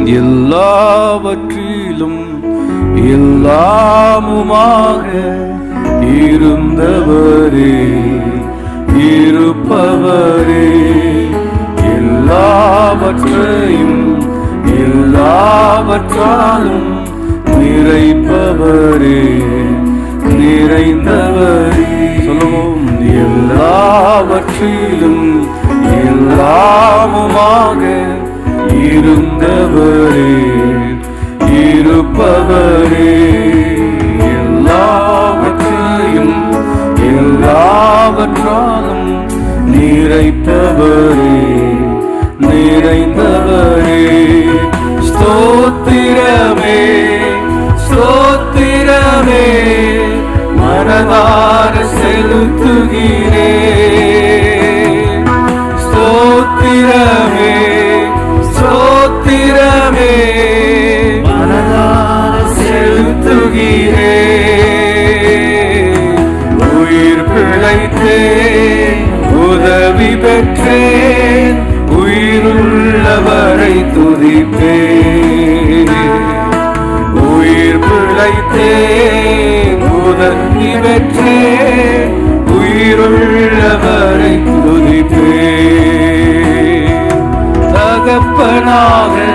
எல்லாவற்றிலும் எல்லாமுமாக இருந்தவரே இருப்பவரே. எல்லாவற்றையும் எல்லாவற்றாலும் நிறைப்பவரே நிறைந்தவரே. ஆண்டவரே இருப்பவரே எல்லாவற்றையும் எல்லாவற்றாலும் நிறைத்தவரே நிறைந்தவரே. ஸ்தோத்திரமே ஸ்தோத்திரமே மனதார துதிப்பேன் உயிருள்ளவரை துதிப்பேன். உயிர் பிழைத்தேன். முதன்மை பெற்றேன். உயிருள்ளவரை துதிப்பேன். தகப்பனாக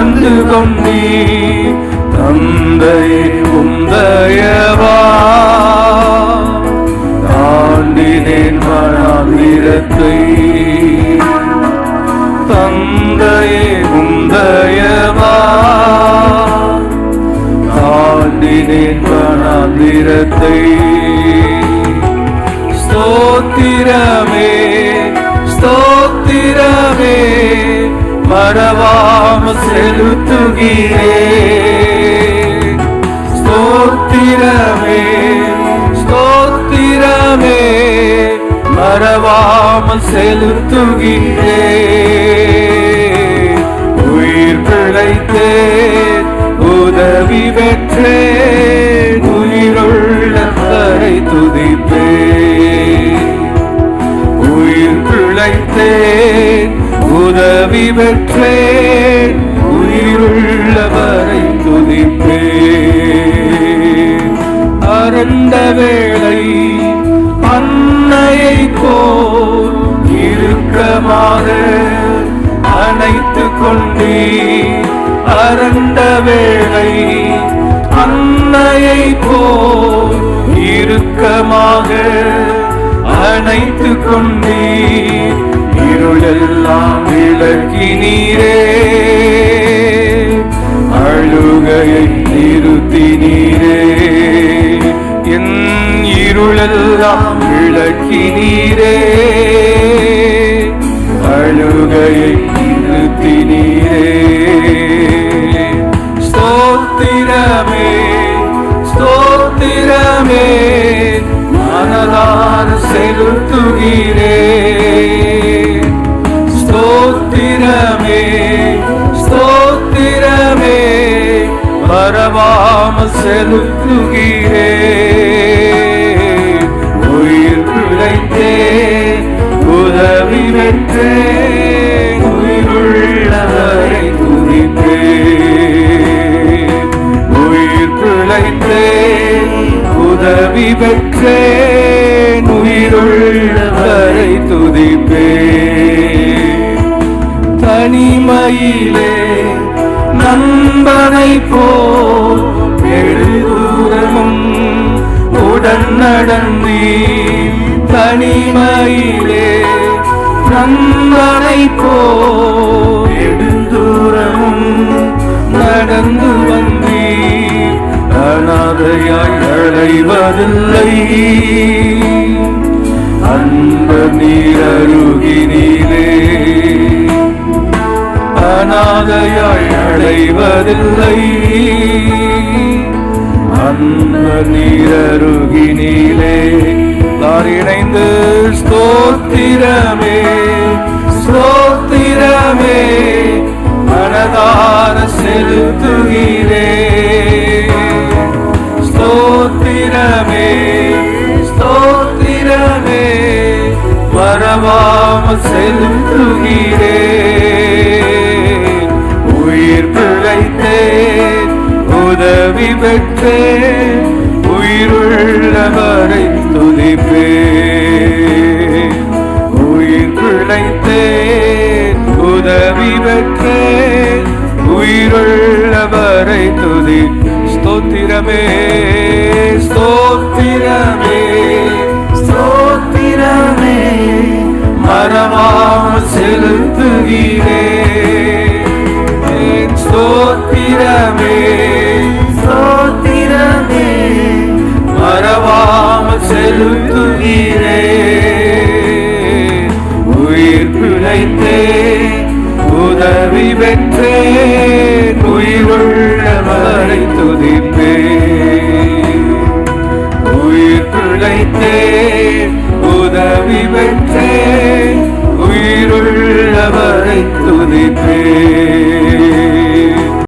சுமந்து கொண்டீ தந்தை உந்தயவா தாண்டினேன் மனாந்திரத்தை தந்தை உந்தயவா தாண்டினேன் மனாந்திரத்தை ஸ்தோத்திரமே. மறவாம செலுத்துகிறே ஸ்தோத்திரமே ஸ்தோத்திரமே மறவாமல் செலுத்துகிறே பெற்றேன் உயிருள்ளவரை துதிப்பேன். அறந்த வேளை அன்னையை போல் இறுக்கமாக அணைத்து கொண்டே அறந்த வேளை அன்னையை போல் இறுக்கமாக அணைத்து கொண்டே இருளெல்லாம் விளக்கி நீரே. அழுகையை நிறுத்தி நீரே. என் இருளெல்லாம் விளக்கி நீரே. அழுகையை நிறுத்தி நீரே. பரவாம செலுத்துகிறே. உயிர் பிழைத்தே உதவி பெற்றேன் உயிருள்ளவரை துதிப்பே உயிர் பிழைத்தே உதவி பெற்றே உயிருள்ளவரை துதிப்பே. தனிமையிலே நண்பனை போ நடந்தீ தனிமையிலே நண்பனை போல் எழுந்தூரமும் நடந்து வந்தே. அனாதையாய் அழைவதில்லை அன்ப நீரருகினீரே அனாதையாய் அழைவதில்லை அந்த நீரருகினிலே நான் இணைந்து ஸ்தோத்திரமே ஸ்தோத்திரமே மனதார செலுத்துகிறே. ஸ்தோத்திரமே ஸ்தோத்திரமே வரவாம செலுத்துகிறே. உயிருள் அவரை துதி. ஸ்தோத்திரமே ஸ்தோத்திரமே ஸ்தோத்திரமே. மரமாம் செலுத்துகிறே ஸ்தோத்திரமே. துதிப்பே